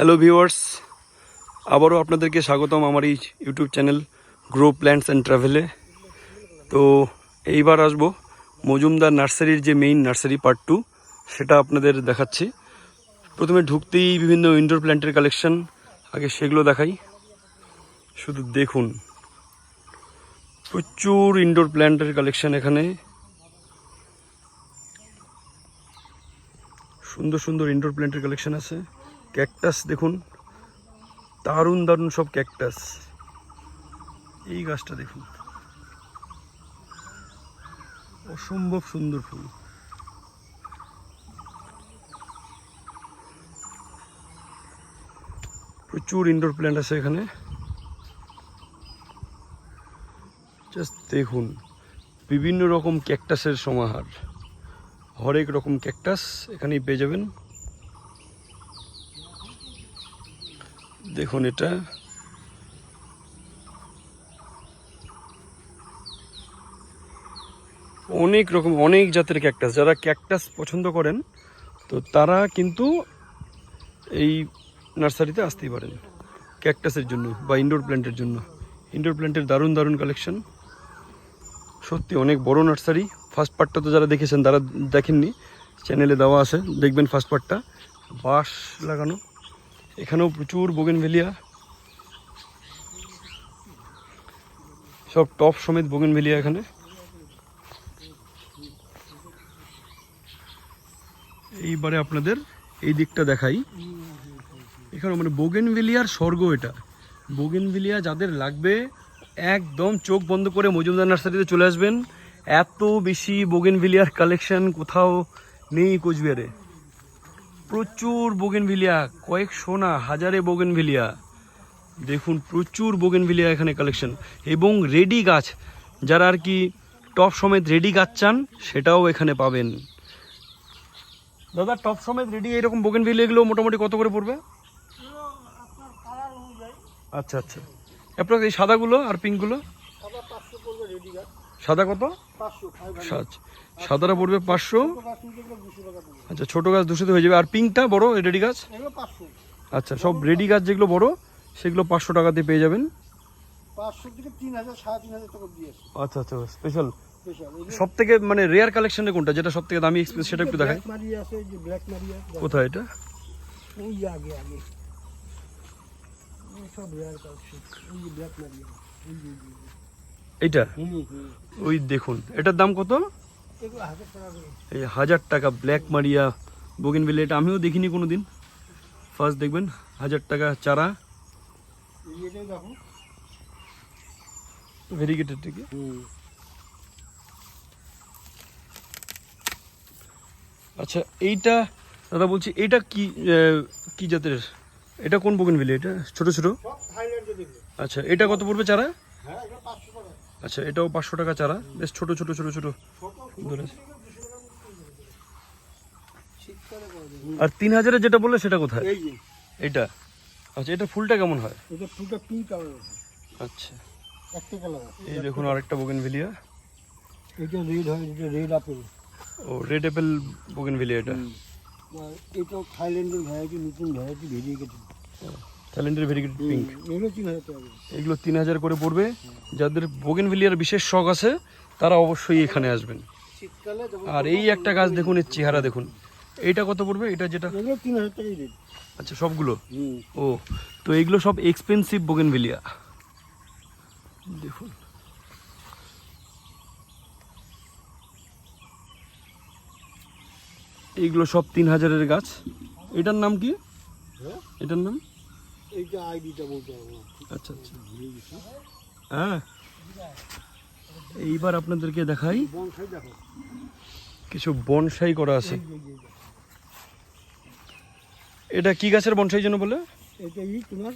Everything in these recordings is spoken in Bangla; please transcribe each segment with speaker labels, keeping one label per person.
Speaker 1: হ্যালো ভিউয়ার্স আবারও আপনাদেরকে স্বাগতম আমার এই YouTube channel grow plants and ট্রাভেলে তো এইবার আসব মজুমদার নার্সারির যে মেইন নার্সারি পার্ট টু সেটা আপনাদের দেখাচ্ছি। প্রথমে ঢুকতেই বিভিন্ন ইনডোর প্ল্যান্টের কালেকশন আগে সেগুলো দেখাই। শুধু দেখুন। প্রচুর ইনডোর প্ল্যান্টের কালেকশন এখানে। সুন্দর সুন্দর ইনডোর প্ল্যান্টের কালেকশন আছে। ক্যাকটাস দেখুন। দারুণ দারুণ সব ক্যাকটাস। এই গাছটা দেখুন। অসম্ভব সুন্দর ফুল। প্রচুর ইনডোর প্ল্যান্ট আছে এখানে। জাস্ট দেখুন, বিভিন্ন রকম ক্যাকটাসের সমাহার। হরেক রকম ক্যাকটাস এখানেই পেয়ে যাবেন। দেখুন এটা। অনেক রকম, অনেক জাতের ক্যাকটাস যারা ক্যাকটাস পছন্দ করেন, তো তারা কিন্তু এই নার্সারিতে আসতেই পারেন। ক্যাকটাসের জন্য বা ইনডোর প্ল্যান্টের জন্য। ইনডোর প্ল্যান্টের দারুণ দারুণ কালেকশন সত্যি অনেক বড় নার্সারি। ফার্স্ট পার্টটা তো যারা দেখেছেন, তারা দেখেননি। চ্যানেলে দেওয়া আছে। দেখবেন ফার্স্ট পার্টটা বাঁশ লাগানো। এখানেও প্রচুর বোগেনভেলিয়া সব টপ সমেত বোগেনভেলিয়া এখানে। এইবারে আপনাদের এই দিকটা দেখাই। এখানে মানে বোগেনভেলিয়ার স্বর্গ এটা। বোগেনভেলিয়া যাদের লাগবে, একদম চোখ বন্ধ করে মজুমদার নার্সারিতে চলে আসবেন। এত বেশি বোগেনভেলিয়ার কালেকশন কোথাও নেই কোচবিহারে। প্রচুর বোগেনভিলিয়া কয়েকশো না হাজারে বোগেনভিলিয়া দেখুন প্রচুর বোগেনভিলিয়া এখানে কালেকশন এবং রেডি গাছ যারা আর কি টপ সমেত রেডি গাছ চান সেটাও এখানে পাবেন। দাদা টপ সমেত রেডি এরকম বোগেনভিলিয়া এগুলো মোটামুটি কত করে পড়বে? আচ্ছা আচ্ছা। অ্যাপ্রক্স এই সাদাগুলো আর পিঙ্কগুলো সাদা কত? আচ্ছা সাদাটা পড়বে পাঁচশো। আচ্ছা ছোট গাছ দুশোতে হয়ে যাবে। আর পিঙ্কটা বড় রেডি গাছ? আচ্ছা সব রেডি গাছ যেগুলো বড় সেগুলো পাঁচশো টাকাতে পেয়ে যাবেন। আচ্ছা আচ্ছা স্পেশাল সব থেকে মানে রেয়ার কালেকশনে কোনটা? যেটা সব থেকে দামি এক্সপ্রেস সেটা একটু দেখাই। কোথায় এটা। এইটা? ওই দেখুন। এটার দাম কত? এই হাজার টাকা ব্ল্যাক মারিয়া বোগেনভিলে এটা আমিও দেখিনি কোনো দিন ফার্স্ট দেখবেন, হাজার টাকা চারা। ভেরিগেটেড থেকে আচ্ছা এইটা, দাদা বলছি এটা কি কি জাতের? এটা কোন বোগেনভিলে এটা ছোট ছোট? আচ্ছা এটা কত পড়বে চারা? আচ্ছা এটাও পাঁচশো টাকা চারা। বেশ ছোট ছোট ছোট ছোট। সুন্দর আছে। আর তিন হাজারের যেটা বললে সেটা কোথায়?
Speaker 2: এই
Speaker 1: এইটা। আচ্ছা এটা ফুলটা কেমন হয়?
Speaker 2: এটা ফুলটা পিঙ্ক কালার
Speaker 1: আচ্ছা।
Speaker 2: একটা কালার
Speaker 1: এই দেখুন আরেকটা বোগেনভিলিয়া
Speaker 2: এটা রেড হয় এটা রেড আপেল
Speaker 1: ও রেড অ্যাপেল বোগেনভিলিয়া এটা।
Speaker 2: এটাও থাইল্যান্ডের ভ্যারাইটি নতুন ভ্যারাইটি বেরিয়ে গেছে।
Speaker 1: ট্যালেন্টের ভেরিগেটেড পিঙ্ক
Speaker 2: এগুলো তিন হাজার করে।
Speaker 1: এগুলো তিন হাজার করে পড়বে। যাদের বোগেনভিলিয়ার বিশেষ শখ আছে তারা অবশ্যই এখানে আসবেন। আর এই একটা গাছ দেখুন এর চেহারা দেখুন। এইটা কত পড়বে? এটা যেটা?
Speaker 2: তিন হাজার টাকাই রেট।
Speaker 1: আচ্ছা সবগুলো? ও তো এইগুলো সব এক্সপেন্সিভ বোগেনভিলিয়া দেখুন। এইগুলো সব তিন হাজারের গাছ। এটার নাম কি?
Speaker 2: হ্যাঁ?
Speaker 1: এটার নাম?
Speaker 2: এইটা আইডিটা বলতে
Speaker 1: আচ্ছা আচ্ছা। হ্যাঁ। এইবার আপনাদেরকে দেখাই। কিছু বনসাই করা আছে। এটা কি গাছের বনসাই জন্য বলে?
Speaker 2: এটা ই তোমার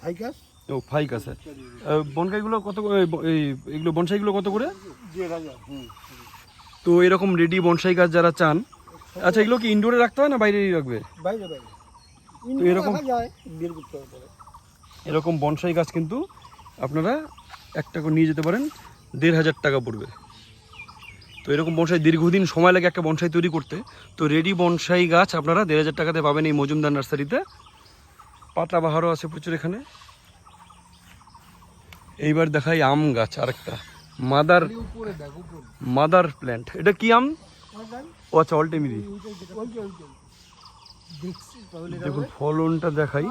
Speaker 2: ফাইকাস
Speaker 1: ও ফাইক বনসাইগুলো কত করে এই এগুলো বনসাইগুলো কত করে? তো এরকম রেডি বনসাই গাছ যারা চান আচ্ছা এগুলো কি ইনডোরে রাখতে হয় না বাইরেই রাখবে?
Speaker 2: বাইরে বাইরে।
Speaker 1: তো এরকম-। এরকম বনসাই গাছ কিন্তু আপনারা একটা করে নিয়ে যেতে পারেন, দেড় হাজার টাকা পড়বে। তো এরকম বনসাই দীর্ঘদিন সময় লাগে একটা বনসাই তৈরি করতে। তো রেডি বনসাই গাছ আপনারা দেড় হাজার টাকাতে পাবেন এই মজুমদার নার্সারিতে। পাতা বাহারও আছে প্রচুর এখানে। এইবার দেখাই আম গাছ আরেকটা। Mother mother plant. এটা কি আম? ও আচ্ছা অলটেমিরি। দেখুন, ফলনটা দেখাই।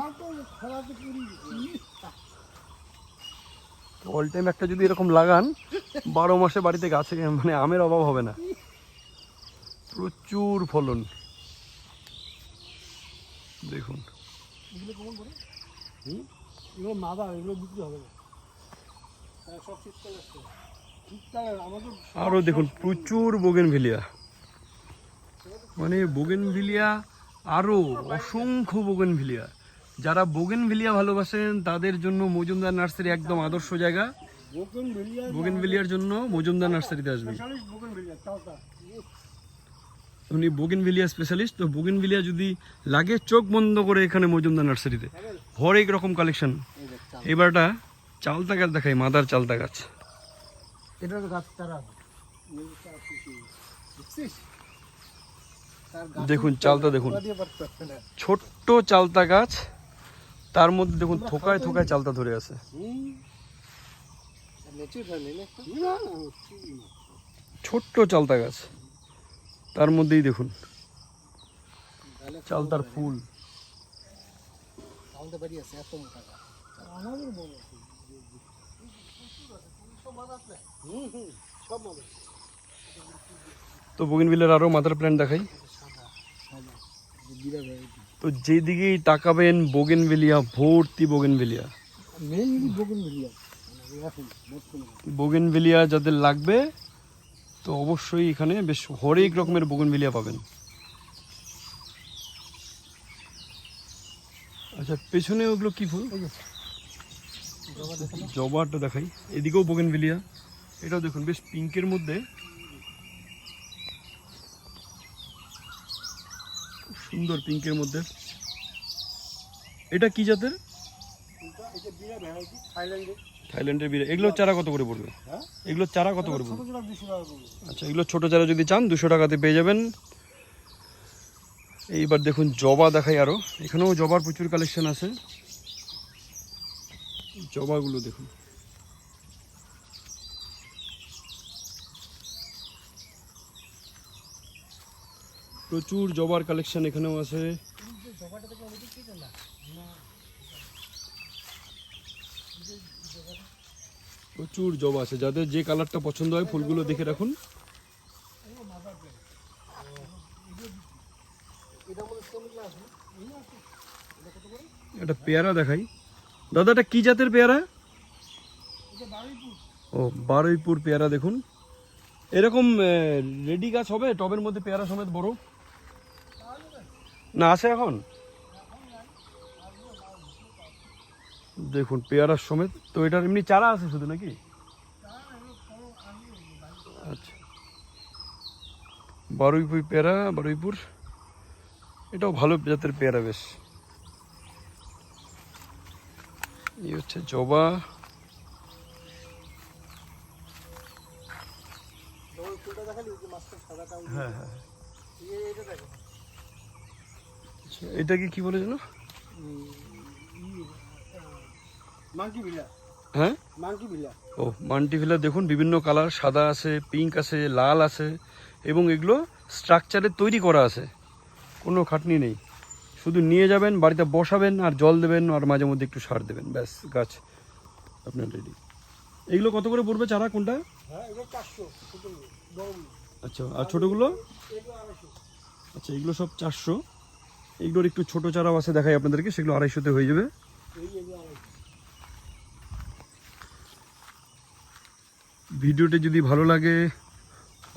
Speaker 1: অল টাইম একটা যদি এরকম লাগান বারো মাসে বাড়িতে গাছে মানে আমের অভাব হবে না। প্রচুর ফলন। দেখুন।
Speaker 2: এগুলো কেমন করে? এগুলো মাদা এগুলো বিক্রি হবে হ্যাঁ, সব শীতকাল আসছে।
Speaker 1: আরও দেখুন প্রচুর বোগেনভিলিয়া মানে বোগেনভিলিয়া আরও অসংখ্য বোগেনভিলিয়া যারা বোগেনভিলিয়া ভালোবাসেন তাদের জন্য মজুমদার নার্সারি একদম আদর্শ জায়গা। বোগেনভিলিয়ার জন্য মজুমদার নার্সারিতে
Speaker 2: ভেলিয়া
Speaker 1: উনি বোগেনভিলিয়া স্পেশালিস্ট তো বোগেনভিলিয়া যদি লাগে চোখ বন্ধ করে এখানে মজুমদার নার্সারিতে। হরেক রকম কালেকশন এবারটা চালতা গাছ দেখাই মাদার চালতা গাছ। দেখুন চালতা দেখুন। ছোট্ট চালতা গাছ। তার মধ্যে দেখুন থোকায় থোকায় চালতা ধরে আছে। ছোট্ট চালতা গাছ। তার মধ্যেই দেখুন। চালতার ফুল। তো বগিনভিলের আরও মাদার প্ল্যান্ট দেখাই। তো যেদিকেই তাকাবেন বোগেনভিলিয়া ভর্তি বোগেনভিলিয়া। বোগেনভিলিয়া। যাদের লাগবে তো অবশ্যই এখানে বেশ হরেক রকমের বোগেনভিলিয়া পাবেন। আচ্ছা পেছনে ওগুলো কি ফুল
Speaker 2: জবা
Speaker 1: জবাটা দেখাই। এদিকেও বোগেনভিলিয়া। এটাও দেখুন বেশ পিঙ্কের মধ্যে সুন্দর পিঙ্কের মধ্যে। এটা কি জাতের? থাইল্যান্ডের বিরা এগুলোর চারা কত করে পড়বে? এগুলোর চারা কত করে পড়বে? আচ্ছা এগুলো ছোট চারা যদি চান, দুশো টাকাতে পেয়ে যাবেন। এইবার দেখুন, জবা দেখাই আরও। এখানেও জবার প্রচুর কালেকশন আছে। জবাগুলো দেখুন। প্রচুর জবার কালেকশন এখানেও আছে। প্রচুর জবা আছে। যাদের যে কালারটা পছন্দ হয়, ফুলগুলো দেখে রাখুন। একটা পেয়ারা দেখাই। দাদা, এটা কি জাতের পেয়ারা? ও, বারুইপুর পেয়ারা দেখুন। এরকম রেডি গাছ হবে? টবের মধ্যে পেয়ারা সমেত বড়? না, আছে এখন? দেখুন পেয়ারার সমেত, তো এটার এমনি চারা আছে শুধু নাকি? আচ্ছা। বারুইপুর পেয়ারা, বারুইপুর। এটাও ভালো জাতের পেয়ারা বেশ। এই হচ্ছে জবা
Speaker 2: যখন ফুলটা দেখালি ওই যে মাছটা সাদাটা ওই যে-
Speaker 1: হ্যাঁ হ্যাঁ
Speaker 2: এই- এটা দেখো
Speaker 1: আচ্ছা, এটাকে কি বলে
Speaker 2: বিলা
Speaker 1: হ্যাঁ? ও মাল্টিভিলা দেখুন, বিভিন্ন কালার, সাদা আছে, পিঙ্ক আছে, লাল আছে, এবং এগুলো স্ট্রাকচারে তৈরি করা আছে। কোনো খাটনি নেই। শুধু নিয়ে যাবেন, বাড়িতে বসাবেন, আর জল দেবেন, আর মাঝে মধ্যে একটু সার দেবেন। ব্যাস, গাছ আপনার রেডি এগুলো কত করে পড়বে চারা, কোনটা? আচ্ছা আর ছোটোগুলো? আচ্ছা এগুলো সব চারশো। এগুলোর একটু ছোটো চারাও আছে, দেখাই আপনাদেরকে, সেগুলো আড়াইশোতে হয়ে যাবে। ভিডিওটি যদি ভালো লাগে,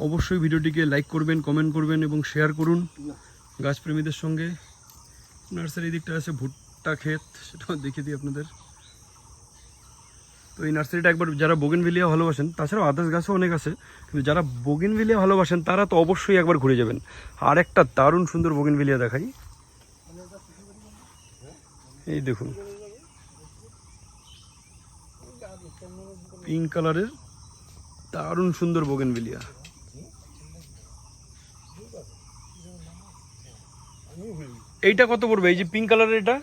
Speaker 1: অবশ্যই ভিডিওটিকে লাইক করবেন, কমেন্ট করবেন এবং শেয়ার করুন গাছপ্রেমীদের সঙ্গে। নার্সারি দিকটা আছে ভুট্টা ক্ষেত, সেটাও দেখিয়ে দিই আপনাদের। তো এই নার্সারিটা একবার যারা বোগেনভিলিয়া ভালোবাসেন, তাছাড়াও আদার্স গাছও অনেক আছে, কিন্তু যারা বোগেনভিলিয়া ভালোবাসেন, তারা তো অবশ্যই একবার ঘুরে যাবেন। আর একটা দারুণ সুন্দর বোগেনভিলিয়া দেখাই। এই দেখুন। পিঙ্ক কালারের দারুণ সুন্দর বোগেনভিলিয়া এইটা কত পড়বে? এই যে পিঙ্ক কালারের এটা?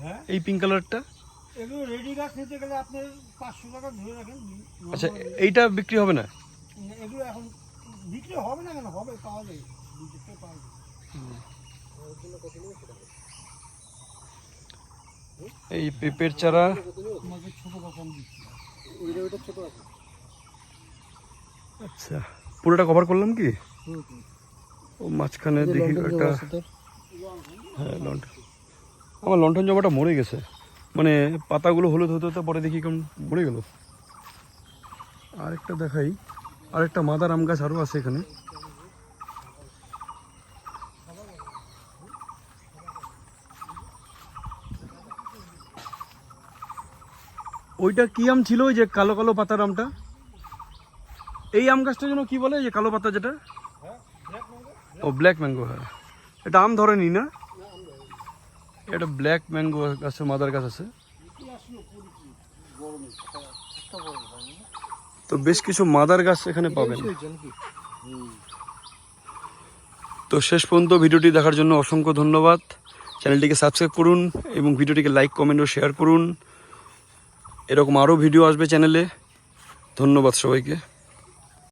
Speaker 2: হ্যাঁ।
Speaker 1: এই পিঙ্ক কালারটা আচ্ছা এইটা বিক্রি হবে না?
Speaker 2: বিক্রি হবে না কেন? হবে পাওয়া যায়।
Speaker 1: এই পেঁপের চারা।
Speaker 2: তোমাকে ছোটো রকম দিচ্ছি ছোটো আছে
Speaker 1: আচ্ছা পুরোটা কভার করলাম কি? ও মাঝখানে দেখি একটা হ্যাঁ লন্ঠন আমার লন্ঠন জমাটা মরে গেছে। মানে পাতাগুলো হলুদ হতে হতে পরে দেখি কেমন মরে গেল। আরেকটা দেখাই। আরেকটা মাদার আম গাছ আরও আছে এখানে। ওইটা কি আম ছিল ওই যে কালো কালো পাতার আমটা? এই আম গাছটার জন্য কি বলে? যে কালো পাতা যেটা? ও ব্ল্যাক ম্যাঙ্গো হ্যাঁ। এটা আম ধরেনি না? এটা ব্ল্যাক ম্যাঙ্গো গাছের মাদার গাছ আছে। তো বেশ কিছু মাদার গাছ এখানে পাবেন। তো শেষ পর্যন্ত ভিডিওটি দেখার জন্য অসংখ্য ধন্যবাদ। চ্যানেলটিকে সাবস্ক্রাইব করুন এবং ভিডিওটিকে লাইক, কমেন্ট ও শেয়ার করুন। এরকম আরও ভিডিও আসবে চ্যানেলে। ধন্যবাদ সবাইকে।